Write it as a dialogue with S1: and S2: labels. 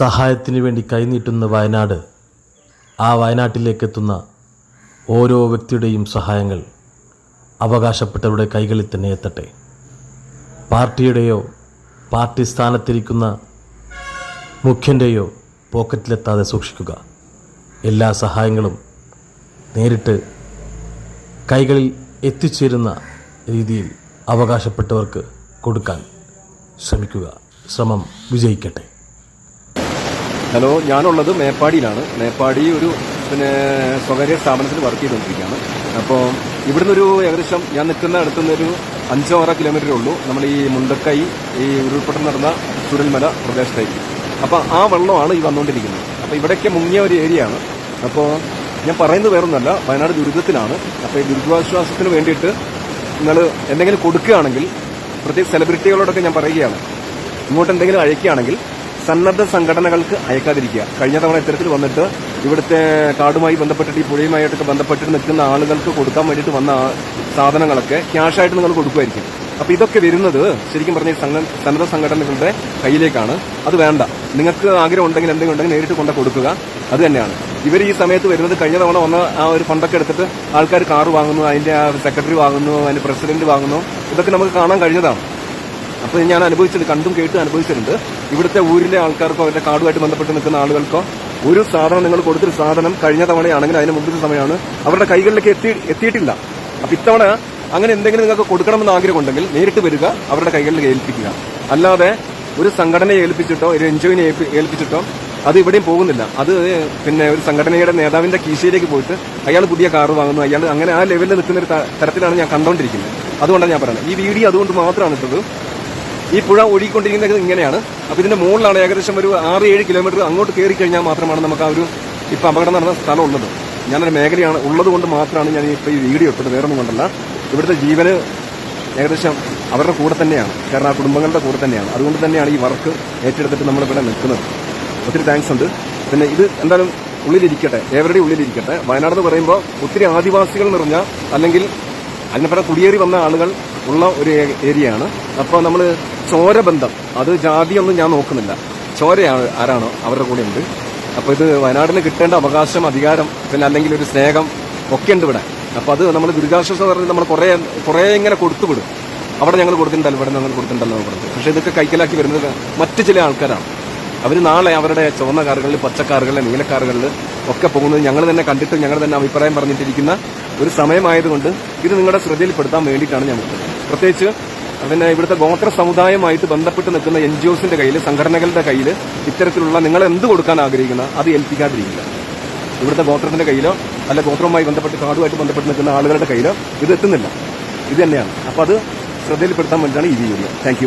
S1: സഹായത്തിന് വേണ്ടി കൈനീട്ടുന്ന വയനാട് ആ വയനാട്ടിലേക്കെത്തുന്ന ഓരോ വ്യക്തിയുടെയും സഹായങ്ങൾ അവകാശപ്പെട്ടവരുടെ കൈകളിൽ തന്നെ എത്തട്ടെ. പാർട്ടിയുടെയോ പാർട്ടി സ്ഥാനത്തിരിക്കുന്ന മുഖ്യന്റെയോ പോക്കറ്റിലെത്താതെ സൂക്ഷിക്കുക. എല്ലാ സഹായങ്ങളും നേരിട്ട് കൈകളിൽ എത്തിച്ചേരുന്ന രീതിയിൽ അവകാശപ്പെട്ടവർക്ക് കൊടുക്കാൻ ശ്രമിക്കുക. ശ്രമം വിജയിക്കട്ടെ.
S2: ഹലോ ഞാനുള്ളത് മേപ്പാടിയിലാണ്. മേപ്പാടി ഒരു പിന്നെ സ്വകാര്യ സ്ഥാപനത്തിൽ വർക്ക് ചെയ്തുകൊണ്ടിരിക്കുകയാണ്. അപ്പോൾ ഇവിടുന്ന് ഒരു ഏകദേശം ഞാൻ നിൽക്കുന്ന അടുത്തുനിന്ന് ഒരു അഞ്ചോ ആറോ കിലോമീറ്ററേ ഉള്ളൂ. നമ്മൾ ഈ മുണ്ടക്കൈ ഈ ഉരുൾപൊട്ടൽ നടന്ന ചുരൽമല പ്രദേശത്തേക്ക് അപ്പോൾ ആ വെള്ളമാണ് ഈ വന്നുകൊണ്ടിരിക്കുന്നത്. അപ്പോൾ ഇവിടെയൊക്കെ മുങ്ങിയ ഒരു ഏരിയയാണ് അപ്പോൾ ഞാൻ പറയുന്നത് വേറൊന്നുമല്ല വയനാട് ദുരിതത്തിലാണ്. അപ്പോൾ ഈ ദുരിതാശ്വാസത്തിന് വേണ്ടിയിട്ട് നിങ്ങൾ എന്തെങ്കിലും കൊടുക്കുകയാണെങ്കിൽ പ്രത്യേകിച്ച് സെലിബ്രിറ്റികളോടൊക്കെ ഞാൻ പറയുകയാണ്. ഇങ്ങോട്ട് എന്തെങ്കിലും അയക്കുകയാണെങ്കിൽ സന്നദ്ധ സംഘടനകൾക്ക് അയക്കാതിരിക്കുക. കഴിഞ്ഞ തവണ ഇത്തരത്തിൽ വന്നിട്ട് ഇവിടുത്തെ കാടുമായി ബന്ധപ്പെട്ടിട്ട് ഈ പുഴയുമായിട്ടൊക്കെ ബന്ധപ്പെട്ടിട്ട് നിൽക്കുന്ന ആളുകൾക്ക് കൊടുക്കാൻ വേണ്ടിയിട്ട് വന്ന സാധനങ്ങളൊക്കെ ക്യാഷായിട്ട് നിങ്ങൾ കൊടുക്കുമായിരിക്കും. അപ്പൊ ഇതൊക്കെ വരുന്നത് ശരിക്കും പറഞ്ഞാൽ സന്നദ്ധ സംഘടനകളുടെ കയ്യിലേക്കാണ്. അത് വേണ്ട. നിങ്ങൾക്ക് ആഗ്രഹം ഉണ്ടെങ്കിൽ എന്തെങ്കിലും ഉണ്ടെങ്കിൽ നേരിട്ട് കൊണ്ട് കൊടുക്കുക. അത് തന്നെയാണ്. ഇവർ ഈ സമയത്ത് വരുന്നത് കഴിഞ്ഞ തവണ വന്ന ആ ഒരു ഫണ്ടൊക്കെ എടുത്തിട്ട് ആൾക്കാർ കാർ വാങ്ങുന്നു അതിന്റെ സെക്രട്ടറി വാങ്ങുന്നു അതിന്റെ പ്രസിഡന്റ് വാങ്ങുന്നു. ഇതൊക്കെ നമുക്ക് കാണാൻ കഴിഞ്ഞതാണ്. അപ്പോൾ ഞാൻ അനുഭവിച്ചിട്ടുണ്ട് കണ്ടും കേട്ടും അനുഭവിച്ചിട്ടുണ്ട്. ഇവിടുത്തെ ഊരിലെ ആൾക്കാർക്കോ അവരുടെ കാർഡുമായിട്ട് ബന്ധപ്പെട്ട് നിൽക്കുന്ന ആളുകൾക്കോ ഒരു സാധനം നിങ്ങൾ കൊടുത്തൊരു സാധനം കഴിഞ്ഞ തവണയാണെങ്കിൽ അതിന് മുമ്പത്തെ സമയമാണ് അവരുടെ കൈകളിലേക്ക് എത്തി എത്തിയിട്ടില്ല. അപ്പൊ ഇത്തവണ അങ്ങനെ എന്തെങ്കിലും നിങ്ങൾക്ക് കൊടുക്കണമെന്ന് ആഗ്രഹമുണ്ടെങ്കിൽ നേരിട്ട് വരിക അവരുടെ കൈകളിൽ ഏൽപ്പിക്കുക. അല്ലാതെ ഒരു സംഘടനയെ ഏൽപ്പിച്ചിട്ടോ ഒരു എൻജോയിനെ ഏൽപ്പിച്ചിട്ടോ അത് ഇവിടെയും പോകുന്നില്ല. അത് പിന്നെ ഒരു സംഘടനയുടെ നേതാവിന്റെ കീശയിലേക്ക് പോയിട്ട് അയാൾ പുതിയ കാർ വാങ്ങുന്നു അയാൾ അങ്ങനെ ആ ലെവലിൽ നിൽക്കുന്ന ഒരു തരത്തിലാണ് ഞാൻ കണ്ടുകൊണ്ടിരിക്കുന്നത് അതുകൊണ്ടാണ് ഞാൻ പറയുന്നത്. ഈ വീഡിയോ അതുകൊണ്ട് മാത്രമാണ് ഇട്ടത്. ഈ പുഴ ഒഴുകിക്കൊണ്ടിരിക്കുന്നത് ഇങ്ങനെയാണ്. അപ്പൊ ഇതിന്റെ മുകളിലാണ് ഏകദേശം ഒരു ആറ് ഏഴ് കിലോമീറ്റർ അങ്ങോട്ട് കയറി കഴിഞ്ഞാൽ മാത്രമാണ് നമുക്ക് ആ ഒരു ഇപ്പൊ അപകടം നടന്ന സ്ഥലം ഉള്ളത് ഞാനൊരു മേഖലയാണ് ഉള്ളത് കൊണ്ട് മാത്രമാണ് ഞാൻ ഇപ്പൊ ഈ വീഡിയോ ഇട്ടത് വേറൊന്നും കൊണ്ടല്ല. ഇവിടുത്തെ ജീവന് ഏകദേശം അവരുടെ കൂടെ തന്നെയാണ് കാരണം ആ കുടുംബങ്ങളുടെ കൂടെ തന്നെയാണ്. അതുകൊണ്ട് തന്നെയാണ് ഈ വർക്ക് ഏറ്റെടുത്തിട്ട് നമ്മളിവിടെ നിൽക്കുന്നത്. ഒത്തിരി താങ്ക്സ് ഉണ്ട്. പിന്നെ ഇത് എന്തായാലും ഉള്ളിലിരിക്കട്ടെ ഏവരുടെ ഉള്ളിലിരിക്കട്ടെ. വയനാട് എന്ന് പറയുമ്പോൾ ഒത്തിരി ആദിവാസികൾ നിറഞ്ഞ അല്ലെങ്കിൽ അതിനെപ്പറ കുടിയേറി വന്ന ആളുകൾ ഉള്ള ഒരു ഏരിയയാണ്. അപ്പോൾ നമ്മൾ ചോരബന്ധം. അത് ജാതിയൊന്നും ഞാൻ നോക്കുന്നില്ല. ചോരയാണ് ആരാണോ? അവരുടെ കൂടെ ഉണ്ട് അപ്പോൾ ഇത് വയനാടിന് കിട്ടേണ്ട അവകാശം അധികാരം പിന്നെ അല്ലെങ്കിൽ ഒരു സ്നേഹം ഒക്കെ ഉണ്ട് ഇവിടെ. അപ്പോൾ അത് നമ്മൾ ദുരിതാശ്വാസം പറഞ്ഞ് നമ്മൾ കുറേ കുറേ ഇങ്ങനെ കൊടുത്തുവിടും അവിടെ ഞങ്ങൾ കൊടുത്തിട്ടുണ്ടല്ലോ ഇവിടെ ഞങ്ങൾ കൊടുത്തിട്ടുണ്ടല്ലോ കൊടുത്തു പക്ഷേ ഇതൊക്കെ കൈക്കലാക്കി വരുന്നത് മറ്റു ചില ആൾക്കാരാണ്. അവർ നാളെ അവരുടെ ചുവന്ന കാറുകളിൽ പച്ചക്കാറുകളിൽ നീലക്കാറുകളിൽ ഒക്കെ പോകുന്നത് ഞങ്ങൾ തന്നെ കണ്ടിട്ട് ഞങ്ങൾ തന്നെ അഭിപ്രായം പറഞ്ഞിട്ടിരിക്കുന്ന ഒരു സമയമായതുകൊണ്ട് ഇത് നിങ്ങളുടെ ശ്രദ്ധയിൽപ്പെടുത്താൻ വേണ്ടിയിട്ടാണ് ഞങ്ങൾ പ്രത്യേകിച്ച് പിന്നെ ഇവിടുത്തെ ഗോത്ര സമുദായമായിട്ട് ബന്ധപ്പെട്ട് നിൽക്കുന്ന എൻ ജി ഒസിന്റെ കയ്യിൽ സംഘടനകളുടെ കയ്യിൽ ഇത്തരത്തിലുള്ള നിങ്ങൾ എന്ത് കൊടുക്കാൻ ആഗ്രഹിക്കുന്ന അത് ഏൽപ്പിക്കാതിരിക്കില്ല. ഇവിടുത്തെ ഗോത്രത്തിന്റെ കയ്യിലോ അല്ല ഗോത്രവുമായി ബന്ധപ്പെട്ട് കാടുമായിട്ട് ബന്ധപ്പെട്ട് നിൽക്കുന്ന ആളുകളുടെ കയ്യിലോ ഇത് എത്തുന്നില്ല. ഇത് തന്നെയാണ്. അപ്പൊ അത് ശ്രദ്ധയിൽപ്പെടുത്താൻ വേണ്ടിയിട്ടാണ് ഈ വീഡിയോ താങ്ക്